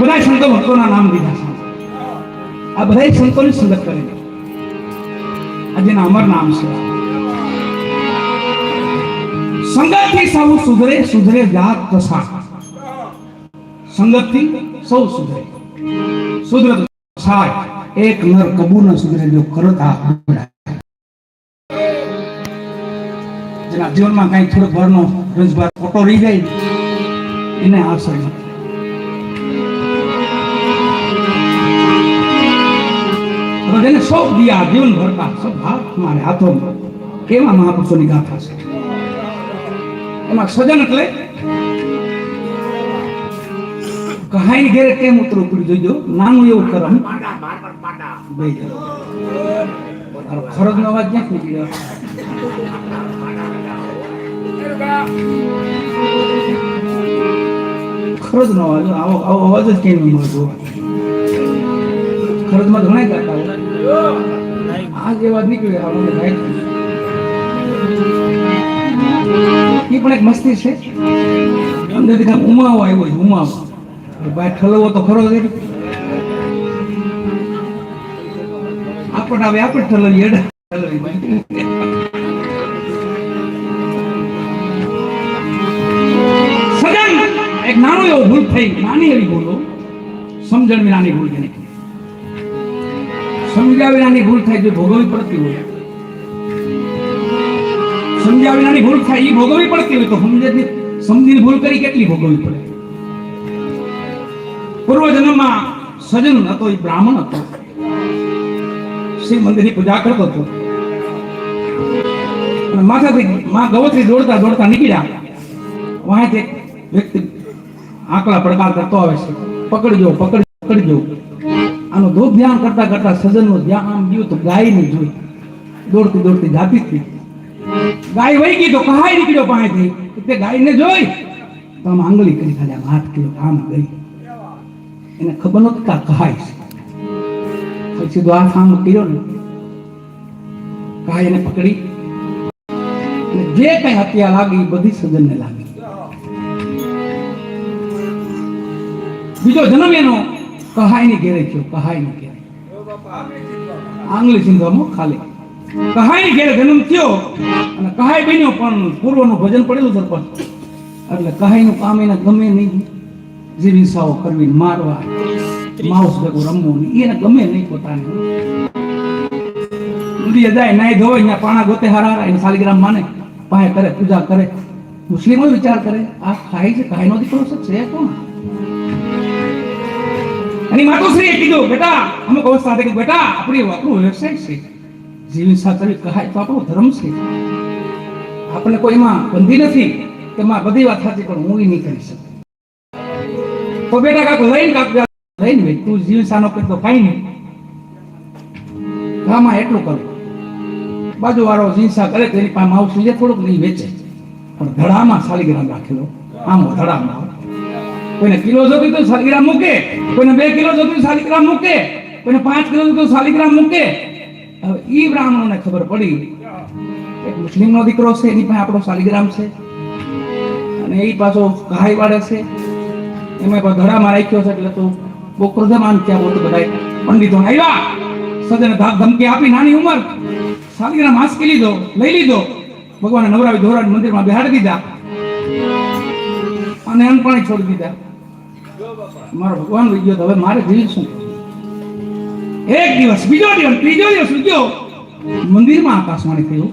બધા સંતો ભક્તોના નામ લીધા છે. આ બધા સંતોની સંગત કરે આ જેના અમર નામ છે. સંગતથી સૌ સુધરે સુધરે જાત દશા સંગતથી સૌ સુધરે. સુધરે તો એક નર કબૂર ન સુધરે જો કરતા જેના જીવનમાં કઈ થોડોક ભરનો રજભાર ખોટો રહી જાય, એને આવશે નહીં. સૌ દિયા જીવન ભરતા સબ હાથ મારે હાથો કેવા મહાપુરુષોની ગાથા છે. એમાં સજન એટલે કહાઈ ઘેરે કેમ ઉતરો પડી જોઈજો નાનું એવું જણ. તારો ખરજનો અવાજ ક્યાંક નીકળ્યો ખરજનો અવાજ, આવો આવો અવાજ જ કેમ ન મળતો? ખરજમાં ઘણા ગાતા આ જે વાત નીકળે એ પણ એક મસ્તી છે. ઉમાવો આવ્યો છે ભાઈ ઠલવો તો ખરો છે આપણ આવે આપણે ઠલવી એડા ઠલવી એક નાનો એવો ભૂલ થઈ. નાની એવી ભૂલો સમજણ વિનાની ભૂલ કે કહેવાય. સમજ્યા વિનાની ભૂલ થાય તો ભોગવવી પડતી હોય. સમજ્યા વિનાની ભૂલ થાય એ ભોગવવી પડતી હોય તો સમજે સમજીને ભૂલ કરી કેટલી ભોગવવી પડે? પૂર્વ સજન હતો એ બ્રાહ્મણ હતો. શિવ મંદિરની પૂજા કરતો હતો. અને માથાથી, માં ગવતરી દોડતા દોડતા નીકળ્યા. વાંચે વ્યક્તિ આંકડા પડકાર કરતો આવે છે. પકડજો પકડજો પકડજો. આનું દૂધ ધ્યાન કરતા કરતા સજનનું ધ્યાન આમ ગયું તો ગાય ને જોઈ. દોડતી દોડતી જાતી હતી ગાય વહી ગઈ તો કહાય નીકળ્યો પાસેથી? તે ગાયને જોઈ. તો આમ આંગળી કરી ખાલી આમ હાથ કર્યો, આમ ગઈ. એને ખબર નહોતી કે કહાય છે. સીધો હાથ આમ કર્યો ને. કહાય એને પકડી. અને જે કઈ હત્યા લાગી બધી સજનને લાગી. બીજો જન્મ એનો કહાયની ઘેરે થયો કહાયની ઘેરે. આંગળી સિંધવામાં ખાલી. કહાયની ઘેરે જન્મ થયો અને કહાય બન્યો પણ પૂર્વનું ભજન પડેલું દર્પણ એટલે કહાયનું કામ એને ગમે નહીં. જીવિસાઓ કરવી મારવા. માઉસ ભેગું રમવું નહીં. એને ગમે નહીં પોતાને. નદીએ જાય નાય ધોવાય ત્યાં પાણા ગોતે હારા એને શાલિગ્રામ માને પાસે કરે, પૂજા કરે. મુસ્લિમો વિચાર કરે, આ ખાય છે, ખાયનો દીકરો છે કોણ? એની માતુશ્રીએ કીધું, બેટા અમુક અવસ્થા કીધું બેટા, આપણી આપણું વ્યવસાય છે. જીવન સાચવી કહાય તો આપણો ધર્મ છે. આપણે કોઈમાં બંધી નથી કે માં બધી વાત સાચી, પણ હું નહીં કરી શકું. તો બેટા, કાકો, લઈને કાકો લઈને ભાઈ, તું જીવન સાનો કરી તો કાંઈ નહીં. ગામાં એટલું કરું. બાજુ વાળો જીંસા કરે, તેની પાસે માઉસ લીધે થોડુંક નહીં વેચે. પણ ધડામાં શાલિગ્રામ રાખેલો. આમ ધડામાં. કોઈને કિલો જોતું તો શાલિગ્રામ મૂકે. કોઈને બે કિલો જોતું તો મૂકે. કોઈને પાંચ કિલો જોતું તો શાલિગ્રામ મૂકે. હવે ઈ બ્રાહ્મણોને ખબર પડી એક મુસ્લિમનો દીકરો છે, એની પાસે આપણો સાલિગ્રામ છે. અને એ પાછો ઘાય વાળે છે. એમાં પણ ધડામાં રાખ્યો છે, એટલે તો બહુ ક્રોધમાન થયા બહુ બધા પંડિતો આવ્યા સજને ધમકી આપી, નાની ઉંમર શાલિગ્રામ હાંસકી લીધો, લઈ લીધો. ભગવાન નવરાવી ધોરણ મંદિરમાં બેહાડી દીધા. અને પણ છોડી દીધા. મારો ભગવાન લઈ ગયો હવે મારે જીવ શું? એક દિવસ, બીજો દિવસ, ત્રીજો દિવસ બીજો મંદિરમાં આકાશવાણી થયું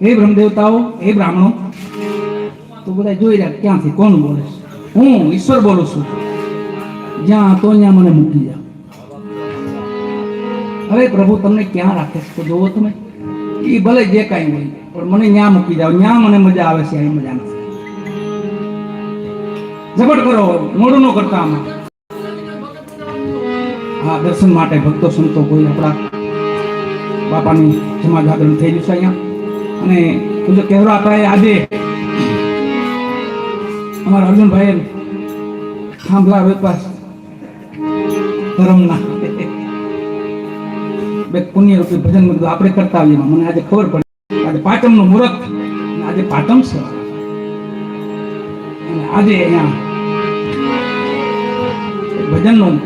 એ બ્રહ્મદેવતાઓ એ બ્રાહ્મણો, તો બધા જોઈ રહ્યા ક્યાંથી, કોણ બોલે? હું, ઈશ્વર બોલું છું. જ્યાં તો ત્યાં મને મૂકી જાઓ હવે પ્રભુ તમને ક્યાં રાખે છે? તો જોવો તમે. એ ભલે જે કાંઈ હોય, પણ મને ન્યા મૂકી જાઓ ન્યા મને મજા આવે છે અહીં મજા નથી. ઝપટ કરો, મોડું ન કરતા અમે હા, દર્શન માટે ભક્તો, સંતો કોઈ આપણા બાપાની જમા જાગરણ થઈ ગયું છે અહીંયા. અને પૂજ્ય કહેવરા હતા આજે અમારા અર્જુનભાઈ થાંભલા વેપાર ધર્મના બે પુણ્ય રૂપી ભજન બધું આપણે કરતા આવીએ. મને આજે ખબર પડી. આજે પાંચમનું મુહૂર્ત આજે પાટમ છે આજે અહીંયા ભજનનું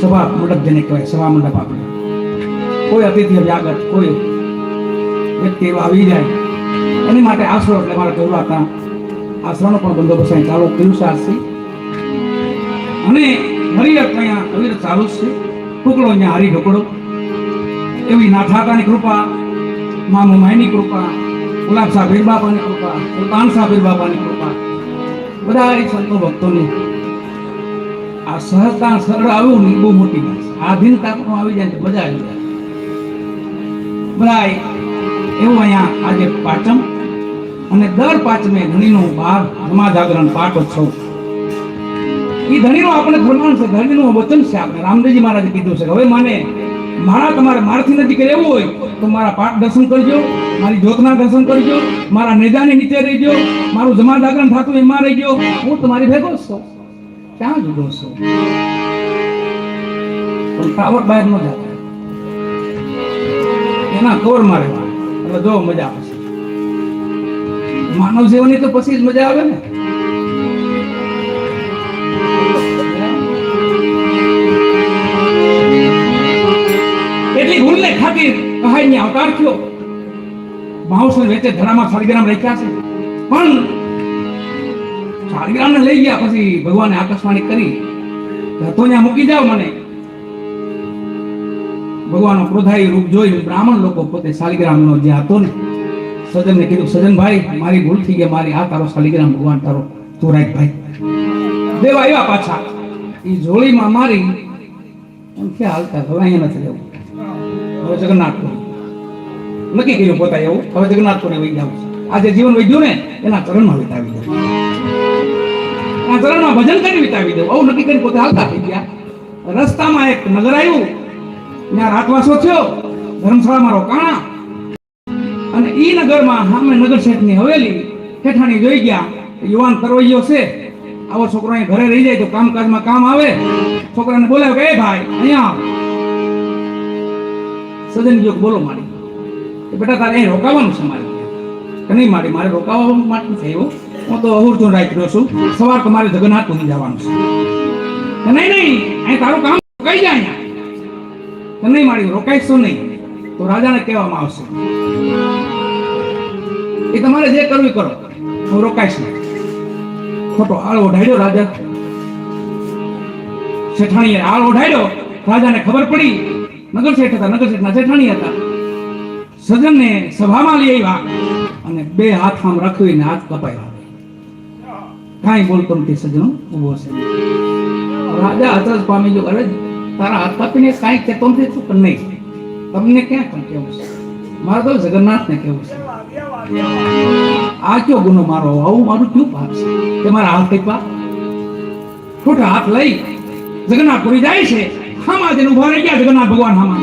સભા મંડપ જેને કહેવાય, સભા મંડપ આપણે. કોઈ અતિથિ વ્યાગત કોઈ વ્યક્તિ એવા આવી જાય, એની માટે આશરો એટલે મારે કહ્યું હતા આશરાનો પણ બંદોબસ્ત અહીં ચાલુ કર્યું છે આજથી. અને હરિયત અહીંયા અવિરત ચાલુ છે ટુકડો અહીંયા હારી ઢોકળો. એવી નાથાતાની કૃપા મામુ માયની કૃપા, ગુલાબ સાહેબ બાપાની કૃપા, સુલતાન સાહેબ બાપાની કૃપા. બધા એ ભક્તોની આ સહજતા સરળ આવ્યું ને બહુ મોટી વાત આધીનતા પણ આવી જાય મજા આવી જાય. બધા એવું અહીંયા આજે પાચમ અને દર પાંચમે ધણીનો બાર જમા જાગરણ, પાઠ ઉત્સવ. એ ધણીનો આપણે ફરમાન છે, ધણીનું વચન છે આપણે. રામદેવજી મહારાજે કીધું છે હવે માને, મારા તમારે મારાથી નજીક રહેવું હોય તો મારા પાઠ દર્શન કરજો. મારી જ્યોતના દર્શન કરજો મારા નેજાની નીચે રહેજો મારું જમા જાગરણ થતું એમાં રહેજો હું તમારી ભેગો છું. ક્યાં જુદો છું? પણ બહાર ન જાય એના કવર મારે એટલે જો મજા આવશે માનવ જીવનની તો પછી જ મજા આવે ને. એટલી ભૂલને કહાઈ કહાઈને અવતાર થયો. માઉસને વેચે, ધરામાં સાલિગ્રામ રાખ્યા છે. પણ શાલિગ્રામને લઈ ગયા પછી ભગવાને આકાશવાણી કરી તો ત્યાં મૂકી જાવ મને. ભગવાનનો ક્રોધાઈ રૂપ જોઈ બ્રાહ્મણ લોકો પોતે શાલિગ્રામનો જે હતો ને, સજનને કીધું સજનભાઈ મારી ભૂલ થઈ ગઈ, મારી આ તારો શાલિગ્રામ ભગવાન તારો તું રાખ ભાઈ. દેવ આવ્યા પાછા. એ જોડીમાં મારી, એમ હાલતા? હવે અહીંયા નથી રહેવું. હવે જગન્નાથપુરી. નક્કી કર્યું પોતા એવું. હવે જગન્નાથપુરી વહી જાવ આજે જીવન વધ્યું ને એના ચરણમાં વિતાવી દઉં. એના ચરણમાં ભજન કરી વિતાવી દઉં. આવું નક્કી કરી પોતે હાલતા થઈ ગયા. રસ્તામાં એક નગર આવ્યું. ત્યાં રાતવાસો થયો. ધર્મશાળામાં રોકાણા અને ઈ નગરમાં સામે નગર શેઠની હવેલી ઠેઠાણી જોઈ ગયા. યુવાન તરવૈયો છે. આવો છોકરો અહીં ઘરે રહી જાય તો કામકાજમાં કામ આવે. છોકરાને બોલાવ્યો કે, "એ ભાઈ, અહીંયા સજન ગયો બોલો મારી કે બેટા તારે અહીં રોકાવાનું છે મારે નહીં મારી? મારે રોકાવા માટે થયું હું તો અહુરતો રાખ્યો છું. સવાર તો મારે જગન્નાથ પૂરી જવાનું છે. નહીં નહીં. અહીં તારું કામ રોકાઈ જાય અહીંયા. કે નહીં મારી, રોકાઈશું નહીં. તો રાજાને કહેવામાં આવશે. એ તમારે જે કરવું કરો. હું રોકાઈશ નહીં. ખોટો આળ ઓઢાડ્યો રાજા. શેઠાણીએ આળ ઓઢાડ્યો. રાજાને ખબર પડી. નગર શેઠ હતા નગર શેઠના શેઠાણી હતા. સજનને સભામાં લઈ આવ્યા અને બે હાથ આમ રાખીને હાથ કપાયા. કાંઈ બોલતો નથી સજનો ઊભો છે. રાજા અચરજ પામી જો અરે, તારા હાથ કાપીને કાંઈ કહેતો નથી તું, પણ નહીં. તમને ક્યાં પણ કેવું છે? મારે તો જગન્નાથને કેવું છે. આ કયો ગુનો મારો? આવું મારું કયું પાપ છે? કે મારા હાથ કઈપા ખોટા હાથ લઈ જગન્નાથ પૂરી જાય છે. હામાં જઈને ઊભા રહી ગયા જગન્નાથ ભગવાન હામાં.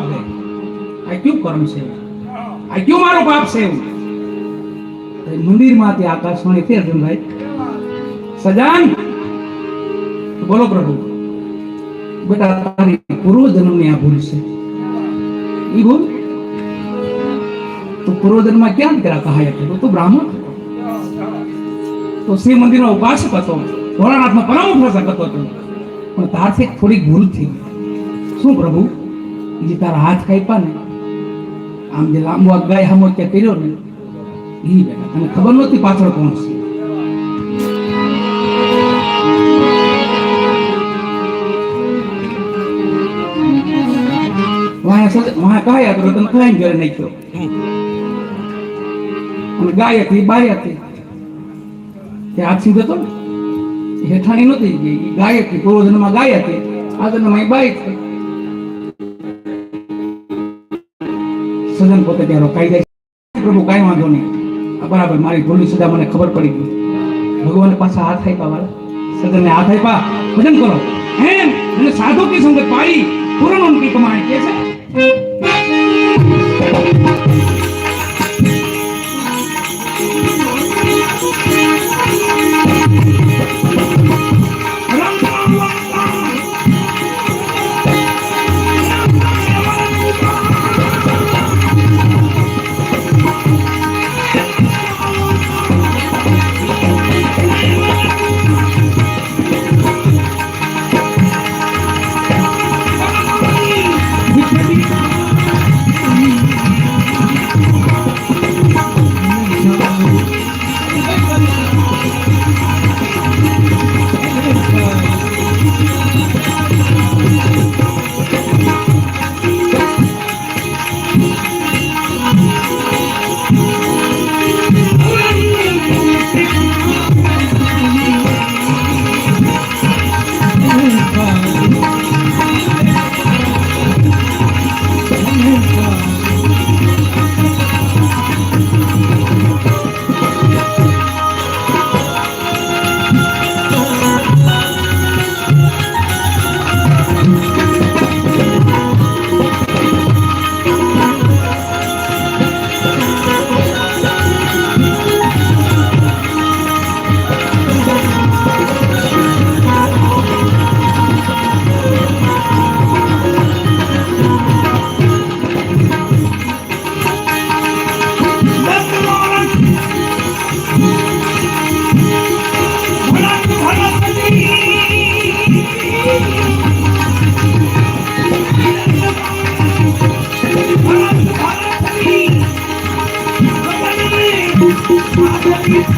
દે. આ કયું કર્મ છે? આ કયું એ બોલો પ્રભુ. બેટા, તારી પૂર્વ જન્મની આ ભૂલ છે. ઈ ભૂલ? તો પૂર્વજન્મમાં ક્યાં તેરા કહાય હતો તો બ્રાહ્મણ. તો શિવ મંદિરનો ઉપાસક હતો ભોળાનાથનો પરમ ઉપાસક હતો પણ તારથી થોડી ભૂલ થઈ. શું પ્રભુ જે તારા હાથ કાપ્યા ને આમ જે લાંબો આ ગાય હમો ત્યાં કર્યો ને ઈ બેટા તને ખબર નહોતી પાછળ કોણ છે વાયા સજ વાયા કાયા તો તને ખાઈને ઘરે નાખ્યો અને ગાય હતી બાય હતી તે હાથ સીધો હતો ને એ હેઠાણી નહોતી એ ગાય હતી પૂર્વ જન્મમાં ગાય હતી આ જન્મમાં એ બાય હતી સજન પોતે ત્યાં રોકાઈ જાય પ્રભુ કાંઈ વાંધો નહીં. બરાબર, મારી ભૂલની સજા મને ખબર પડી ગઈ. ભગવાન પાછા હાથ આપ્યા વાળા સજનને હાથ આપ્યા. ભજન કરો. એમ અને સાધુ કી સંગત પાડી પૂરણ ઉનકી કમાણી કે છે?